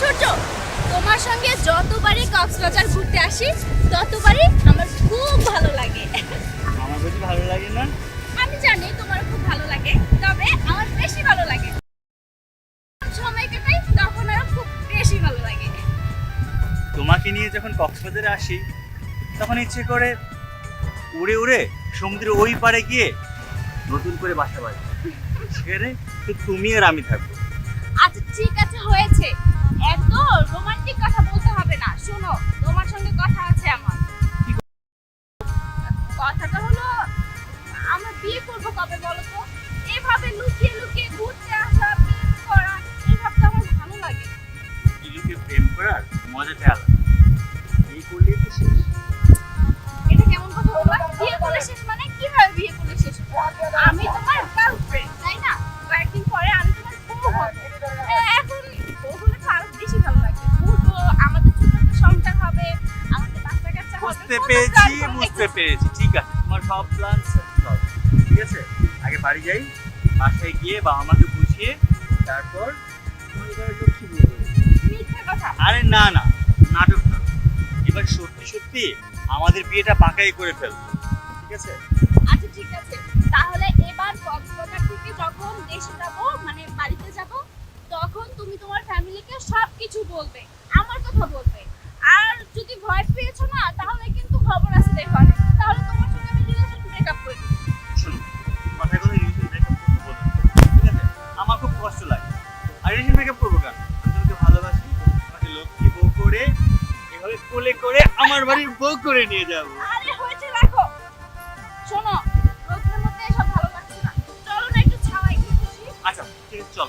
সূর্য তোমার সঙ্গে যতবারই কক্সবাজার ঘুরতে আসি ততবারই আমার খুব ভালো লাগে। আমার বেশি ভালো লাগে না। আমি জানি তোমার খুব ভালো লাগে তবে আমার বেশি ভালো লাগে। সময় কাটাই তখন আরও খুব বেশি ভালো লাগে। তোমাকে নিয়ে যখন কক্সবাজারে আসি তখন ইচ্ছে করে উড়ে উড়ে সমুদ্রের ওই পারে গিয়ে নতুন করে বাসা বাঁধি। সেখানে তো তুমি আর আমি থাকব। আচ্ছা ঠিক আছে হয়েছে। এত রোমান্টিক কথা বলতে হবে না। শোনো তোমার সঙ্গে কথা আছে আমার। কথাটা হলো আমরা বিয়ে করব কবে বলো তো? এভাবে লুকিয়ে লুকিয়ে ঘুরতে আসা প্রেম করা এসব তো আমার ভালো লাগে। প্রেম করার মজাটা আলাদা। তো শেষ। এটা কেমন কথা বলবা বিয়ে করলে শেষ মানে কীভাবে বিয়ে করলে শেষ? আমি বুঝতে পেরেছি বুঝতে পেরেছি ঠিক আছে। তোমার সব প্ল্যান ঠিক আছে? আগে বাড়ি যাই বাসায় গিয়ে বাবা মাকে বুঝিয়ে তারপর আরে না না নাটক না। এবার সত্যি সত্যি আমাদের বিয়েটা পাকাই করে ফেলব ঠিক আছে? আচ্ছা ঠিক আছে। তাহলে এবার কোলে করে আমার বাড়ির বউ করে নিয়ে যাব। আরে হয়েছে রাখো শোনো রোদের মধ্যে এসব ভালো লাগছে না। চলো না একটু ছাওয়াই গিয়ে বসি। আচ্ছা ঠিক আছে চল।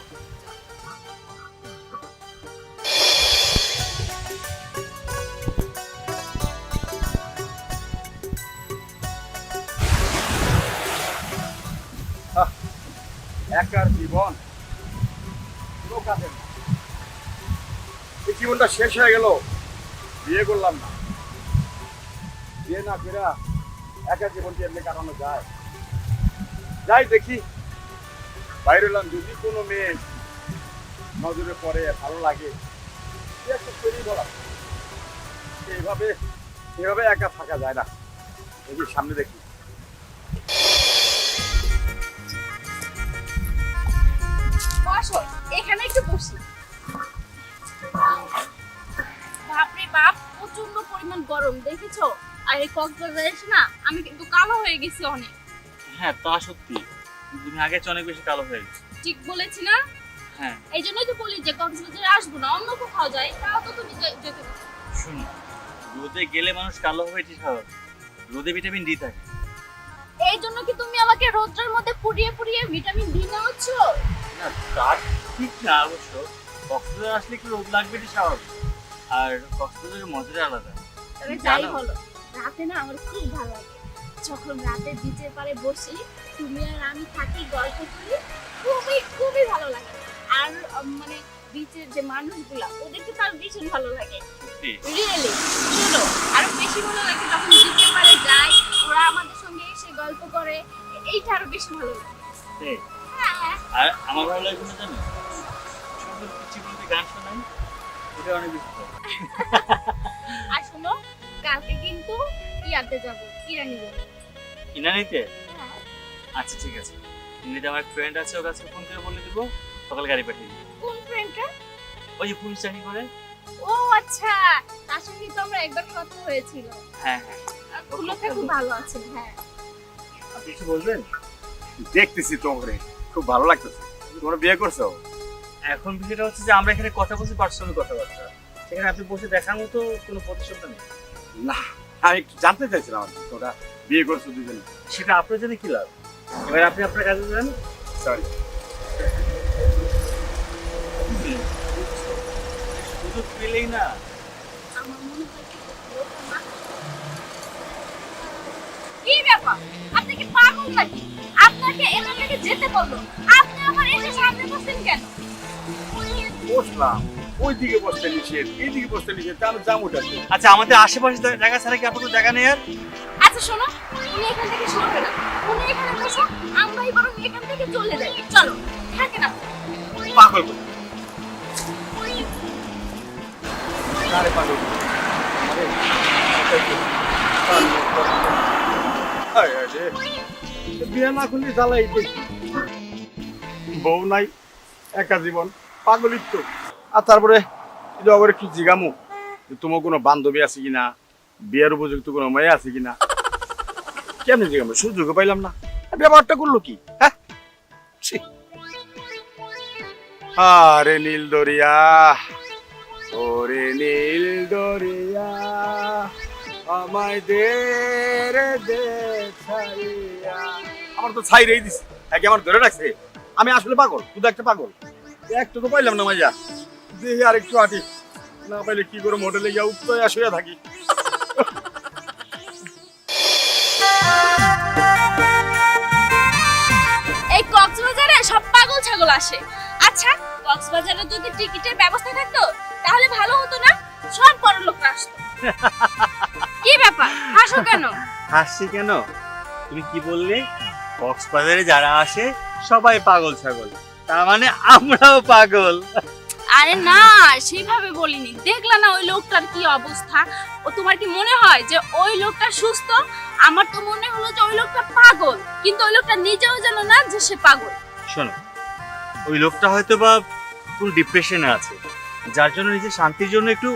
একার জীবন। এই জীবনটা শেষ হয়ে গেল। বিয়ে করলাম না। বিয়ে না করে একা জীবনটি এমনি কাটানো যায়। যাই দেখি, বাইরে এলাম যদি কোনো মেয়ে নজরে পড়ে, ভালো লাগে একটা এইভাবে এভাবে একা থাকা যায় না। দেখি সামনে দেখি। এখানে একটু বসি। বাপরে বাপ প্রচণ্ড পরিমাণ গরম দেখেছ? আর এই কক্সবাজার এসে না আমি কিন্তু কালো হয়ে গেছি অনেক। হ্যাঁ তা সত্যি। তুমি আগে চেয়ে অনেক বেশি কালো হয়ে গেছে। ঠিক বলেছি না? হ্যাঁ। এই জন্যই তো বলি যে কক্সবাজারে আসব না অন্য কোথাও যাই তাও তো তুমি যেতে শুনো রোদে গেলে মানুষ কালো হবে ঠিক স্বাভাবিক। রোদে ভিটামিন ডি থাকে। এই জন্য কি তুমি আমাকে রোদ্রের মধ্যে পুড়িয়ে পুড়িয়ে ভিটামিন ডি নেওয়াচ্ছ? না তার ঠিক না অবশ্য। কক্সবাজার আসলে একটু রোদ লাগবে স্বাভাবিক। আর কক্সবাজারের মজাটা আলাদা। যাই? বলো রাতে না আমার খুব ভালো লাগে। যখন রাতে বিচের পাড়ে বসি তুমি আর আমি থাকি গল্প করি খুবই খুবই ভালো লাগে। আর মানে বিচের যে মানুষগুলা ওদেরকে তার ভীষণ ভালো লাগে। রিয়েলি শোনো আরও বেশি ভালো লাগে যখন বিচের পাড়ে যাই ওরা আমাদের সঙ্গে এসে গল্প করে এইটা আরও বেশি ভালো লাগে। হ্যাঁ আর আমার ভালো লাগে জানো? কিছু গান শোনাই এটা অনেক আর শোনো কালকে কিন্তু ইয়াতে যাব ইরানি যাব কিনা নিতে হ্যাঁ। আচ্ছা ঠিক আছে। এমনিতে আমার ফ্রেন্ড আছে ওর কাছে ফোন করে বলে দিব সকালে গাড়ি পাঠিয়ে দিবো। কোন ফ্রেন্ডটা ওই যে পুলিশ চাকরি করে। ও আচ্ছা। তার সঙ্গে তো আমরা একবার কথা হয়েছিল। হ্যাঁ হ্যাঁ। আর ফুলটা খুব ভালো আছে হ্যাঁ। আপনি কিছু বলবেন? দেখতেছি তোমাকে খুব ভালো লাগতেছে। তোমরা বিয়ে করছ? এখন বিষয়টা হচ্ছে যে আমরা এখানে কথা বলছি পার্সোনাল কথাবার্তা। সেখানে আপনি বসে দেখার মতো কোনো প্রতিষ্ঠানটা নেই। না আমি একটু জানতে চাইছিলাম আর কি তোমরা বিয়ে করছ দুজনে। সেটা আপনার জন্য কি লাভ? এবার আপনি আপনার কাজে যান। সরি সুযোগ পেলেই না। কি ব্যাপার? আপনি কি পাগল নাকি? আপনাকে এখান থেকে যেতে বলল। আপনি আমার এসে সামনে বসছেন কেন? বসলাম ওই দিকে বসতে নিষেধ এই দিকে বসতে নিষেধ তা আমি জাম উঠাচ্ছি আচ্ছা আমাদের আশেপাশে জায়গা ছাড়া কি আপনার জায়গা নেই আর? আচ্ছা শোনো উনি এখান থেকে সরবে না। উনি এখানে বসো আমরাই বরং এখান থেকে চলে যাই। চলো থাকে না। পাগল পাগল আরে হায় বিয়ে না করলে জ্বালাই দেখি বউ নাই একা জীবন। পাগলিক তো আর তারপরে যদি অগরে কি জিগামু তোমার কোনো বান্ধবী আছে কিনা, বিয়ের উপযুক্ত কোনো মেয়ে আছে কিনা। কেমনি জিগামু? সুযোগ পাইলাম না। ব্যাপারটা করল কি? হ্যাঁ। আরে নীল দরিয়া, ওরে নীল দরিয়া, আমায় দে রে দে ছাইয়া আমার তো ছাই রেই দিছে। একে আমার ধরে রাখছে। আমি আসলে পাগল, শুধু একটা পাগল। একটু তো পাইলাম না মাইয়া। দেখি আর একটু আটি। না পাইলে কি করে হোটেলে গিয়ে উত্তর শুয়ে থাকি। এই কক্সবাজারে সব পাগল ছাগল আসে। আচ্ছা কক্সবাজারে যদি টিকিটের ব্যবস্থা থাকতো তাহলে ভালো হতো না? সব বড় লোকরা আসতো। কি ব্যাপার? হাসো কেন? হাসছি কেন? তুমি কি বললে? কক্সবাজারে যারা আসে সবাই পাগল ছাগল। তার মানে আমরাও পাগল। আরে না সেইভাবে বলিনি। দেখলা না ওই লোকটার কি অবস্থা? ও তোমার কি মনে হয় যে ওই লোকটা সুস্থ? আমার তো মনে হলো যে ওই লোকটা পাগল। কিন্তু ওই লোকটা নিজেও জানো না যে সে পাগল। শোনো ওই লোকটা হয়তো বা ফুল ডিপ্রেশনে আছে। যার জন্য নিজের শান্তির জন্য একটু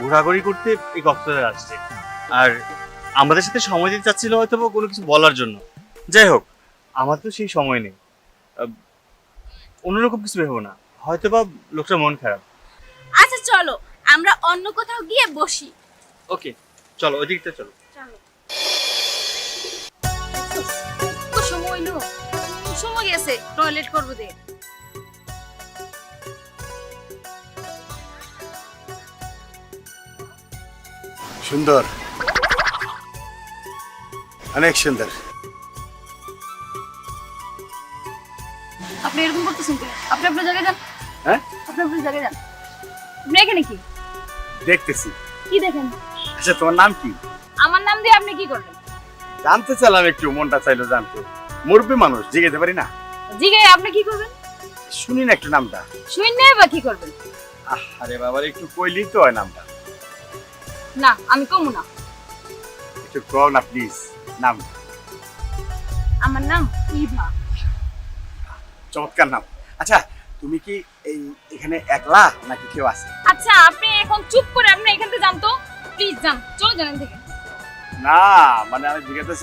ঘোরাঘুরি করতে এই কক্সবাজার আসছে। আর আমাদের সাথে সময় দিতে চাচ্ছিল হয়তো কোনো কিছু বলার জন্য। যাই হোক আমার তো সেই সময় নেই। অন্যরকম কিছু ভেবো না। হয়তো বা লোকটার মন খারাপ। আচ্ছা চলো। আমরা অন্য কোথাও গিয়ে বসি। ওকে চলো ওই দিকটা চলো। চলো সময় সময় গেছে। টয়লেট করব দে। সুন্দর। অনেক সুন্দর। আপনি এরকম করতেছেন কেন আপনি আপনার জায়গায় যান হ্যাঁ আপনি আপনার জায়গায় যান আপনি এখানে কি দেখতেছি। কি দেখেন আচ্ছা তোমার নাম কি? আমার নাম দিয়ে আপনি কি করবেন জানতে চাইলাম একটু মনটা চাইলো জানতে। মুরব্বী মানুষ জিজ্ঞেতে পারি না? জিগে আপনি কি করবেন শুনি না একটু নামটা। শুন বা কি করবেন আরে বাবার একটু কইলেই তো হয় নামটা। না আমি কমু না। একটু কও না প্লিজ নাম আমার নাম ইভা। চমৎকার নাম। আচ্ছা তুমি কি এই এখানে একলা নাকি কেউ আছে? আচ্ছা আপনি এখন চুপ করে আপনি এখান থেকে যান তো। প্লিজ যান চলে যান থেকে। না মানে আমি জিজ্ঞাসা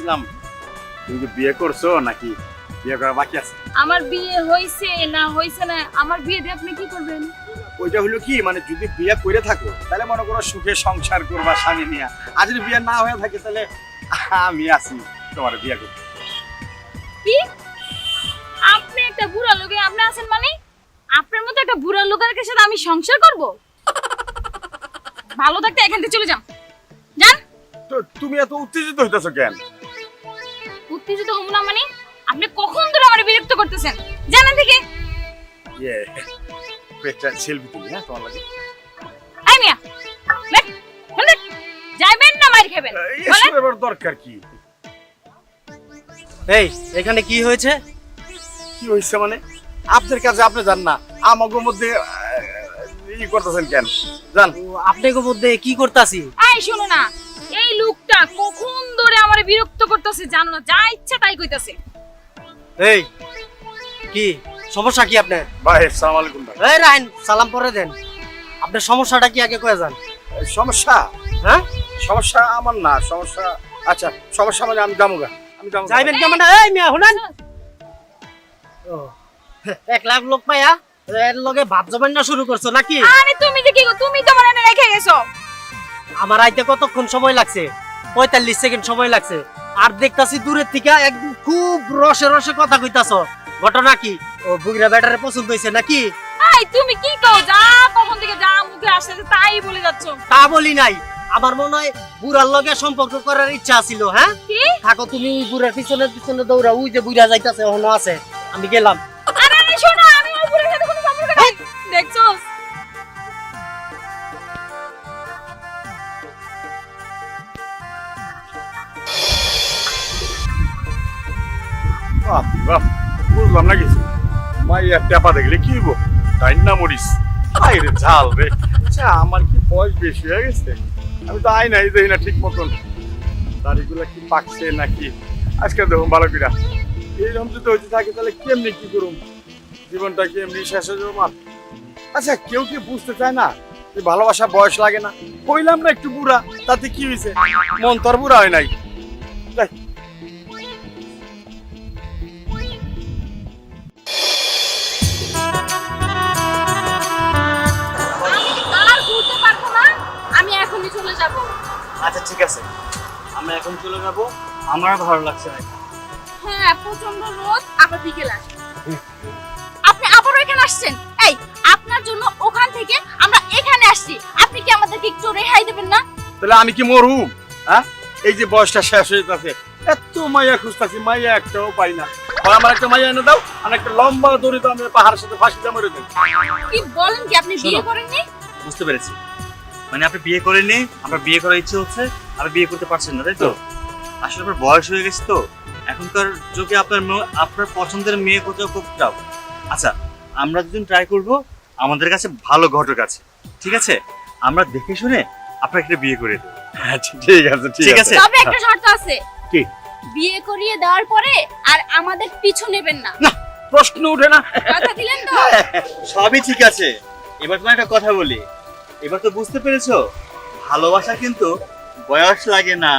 তুমি কি বিয়ে করছ নাকি বিয়ে করা বাকি আছে? আমার বিয়ে হইছে না হইছে না আমার বিয়ে দিয়ে আপনি কি করবেন? ওইটা হলো কি মানে যদি বিয়ে করে থাকো তাহলে মনে করো সুখে সংসার করবা স্বামী নিয়ে। আর যদি বিয়ে না হয়ে থাকে তাহলে আমি আছি তোমার বিয়ে করতে। কি? বুড়া লোকে আপনি আছেন মানে? আপনার মতো একটা বুড়া লোকের সাথে আমি সংসার করব? ভালো থাকতে এখান থেকে চলে যান। যান তুমি এত উত্তেজিত হইতেছো কেন? উত্তেজিত হব না মানে? আপনি কখন ধরে আমার বিরক্ত করতেছেন? জানেন থেকে ইয়ে পেটটা সেলফি তুলি হ্যাঁ তোমার লাগে। আই মিয়া যাইবেন না মার খাবেন এবার দরকার কি? এই এখানে কি হয়েছে? কি হয়েছে মানে? আপনার কাছে আপনি জান না আমাকে মধ্যে ই করতেছেন কেন? জান ও, আপনাকে মধ্যে কি করতাছি? এই শোনো না এই লোকটা কখন ধরে আমার বিরক্ত করতেছে জানো না? যা ইচ্ছা তাই কইতাছে। এই কি সমস্যা কি আপনার? ভাই সালাম আলাইকুম ভাই। এই রাইন সালাম করে দেন। আপনার সমস্যাটা কি আগে কয়ে যান। সমস্যা? হ্যাঁ? সমস্যা আমার না সমস্যা আচ্ছা সমস্যা মানে আমি যাব আমি যাব যাইবেন কেমন এই মিয়া শুনেন। এক লাখ লোক পাইয়া এর লগে ভাব জমান না শুরু করছ নাকি? আরে তুমি যে কি তুমি তো মানে রেখে গেছো। আমার আইতে কতক্ষণ সময় লাগছে? পঁয়তাল্লিশ সেকেন্ড সময় লাগছে। আর দেখতাছি দূরের থেকে একদম খুব রসে রসে কথা কইতাছ। ঘটনা কি? ও বুগরা ব্যাটারে পছন্দ হয়েছে নাকি? এই তুমি কি কও? যা কখন থেকে যা মুখে আসছে তাই বলে যাচ্ছ। তা বলি নাই। আমার মনে হয় বুড়ার লগে সম্পর্ক করার ইচ্ছা ছিল হ্যাঁ? থাকো তুমি বুড়ার পিছনে পিছনে দৌড়া ওই যে বুড়া যাইতাছে এখনও আছে। আমি গেলাম। আরে আরে শোনো আমি ওর বুড়ির সাথে কোনো সম্পর্ক নাই দেখছ? বাপ বাপ বুঝলাম না কিছু মাইয়া টেপা দেখলে কি হইব? তাই না মরিস। হাই রে ঝাল রে। আচ্ছা আমার কি বয়স বেশি হয়ে গেছে? আমি তো আই নাই দেখি না ঠিক মতন। দাড়িগুলো কি পাকছে নাকি? আজকে দেখুন ভালো করে এইরকম যদি হইতে থাকে তাহলে কেমনি কি করুম? জীবনটা কি এমনি শেষ হয়ে যাব আচ্ছা কেউ কি বুঝতে চায় না যে ভালোবাসা বয়স লাগে না? কইলাম না একটু বুড়া তাতে কি হয়েছে মন তোর বুড়া হয় নাই। আমি আর ঘুরতে পারব না? আমি এখনই চলে যাব। আচ্ছা ঠিক আছে। আমরা এখন চলে যাব। আমার ভালো লাগছে না। হ্যাঁ প্রচণ্ড রোদ আবার বিকেল আসবে আপনি আবারও এখানে আসছেন? এই আপনার জন্য ওখান থেকে আমরা এখানে আসছি। আপনি কি আমাদেরকে একটু রেহাই দেবেন না? তাহলে আমি কি মরুম? হ্যাঁ? এই যে বয়সটা শেষ হয়ে যাচ্ছে এত মাইয়া খুঁজতেছি মাইয়া একটাও পাই না। আর আমার একটা মাইয়া এনে দাও আর একটা লম্বা দড়ি তো আমি পাহাড়ের সাথে ফাঁসি দিয়ে মরে দেবো কি বলেন কি আপনি বিয়ে করেননি? বুঝতে পেরেছি। মানে আপনি বিয়ে করেননি আপনার বিয়ে করার ইচ্ছে হচ্ছে আপনি বিয়ে করতে পারছেন না তাই তো? আসলে আপনার বয়স হয়ে গেছে তো। এখনকার যুগে আপনার আপনার পছন্দের মেয়ে কোথাও খুব টাফ আচ্ছা আমরা দুদিন ট্রাই করব আমাদের কাছে ভালো ঘটক আছে ঠিক আছে? আমরা দেখে শুনে আপনাকে একটা বিয়ে করে দেবো। আচ্ছা ঠিক আছে ঠিক আছে। তবে একটা শর্ত আছে। কি? বিয়ে করিয়ে দেওয়ার পরে আর আমাদের পিছু নেবেন না। না প্রশ্ন উঠে না। কথা দিলেন তো? সবই ঠিক আছে। এবার তোমার একটা কথা বলি। এবার তো বুঝতে পেরেছ ভালোবাসা কিন্তু বয়স লাগে না।